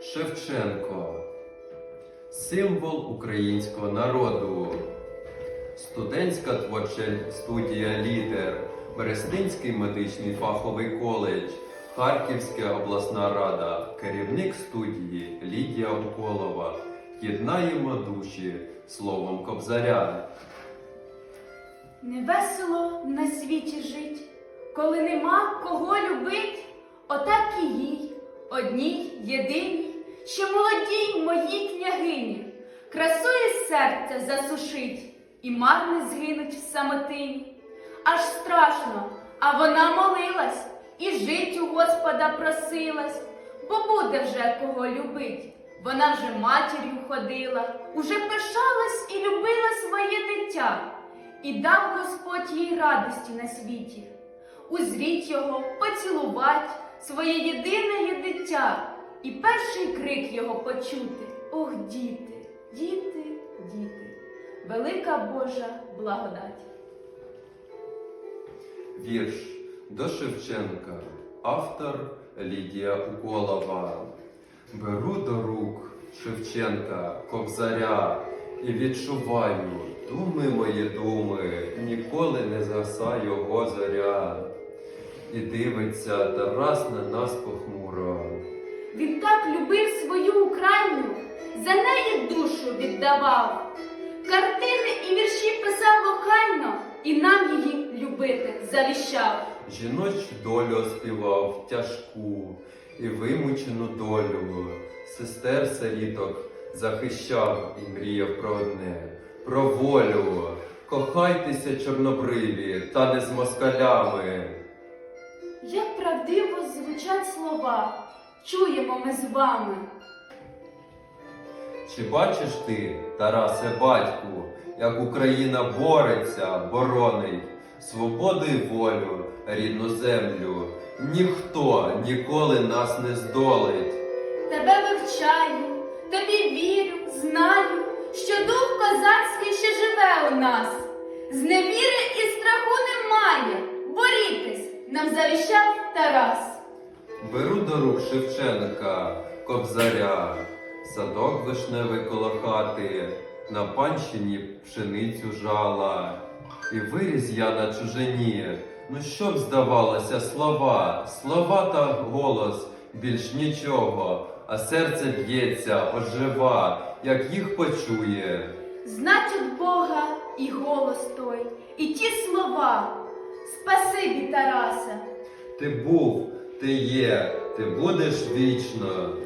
Шевченко символ українського народу. Студентська творча студія Лідер, Берестинський медичний фаховий коледж, Харківська обласна рада, керівник студії Лідія Уколова. Єднаємо душі словом Кобзаря. Невесело на світі жить, коли нема кого любить, отак і їй, одній єдиній, що молодій моїй княгині, красує серце засушить, і марне згинуть в самотині. Аж страшно, а вона молилась і жить у Господа просилась, бо буде вже кого любить. Вона вже матір'ю ходила, уже пишалась і любила своє дитя. І дав Господь їй радості на світі, узріть його, поцілувать, своє єдине дитя, і перший крик його почути. Ох, діти, діти, діти, велика Божа благодать. Вірш до Шевченка, автор Лідія Уколова. Беру до рук Шевченка, Кобзаря і відчуваю, думи мої думи, ніколи не згаса його зоря. І дивиться Тарас на нас похмуро. Він так любив свою Україну, за неї душу віддавав. Картини і вірші писав охайно, і нам її любити завіщав. Жіночу долю співав тяжку і вимучену долю. Сестер селіток захищав і мріяв про одне, про волю. Кохайтеся, чорнобриві, та не з москалями. Як правдиво звучать слова, чуємо ми з вами. Чи бачиш ти, Тарасе батьку, як Україна бореться, боронить свободу і волю, рідну землю? Ніхто ніколи нас не здолить. Тебе вивчаю, тобі вірю, знаю, що дух козацький ще живе у нас. З невіри і страху немає. Борітесь, нам завіщав Тарас. Беру до рук Шевченка, кобзаря, садок вишневий коло хати, на панщині пшеницю жала, і виріс я на чужині. Ну що б здавалося, слова, слова та голос, більш нічого, а серце б'ється, ожива, як їх почує. Від Бога і голос той, і ті слова. Спасибі, Тарасе. Ти був, ти є, ти будеш вічно.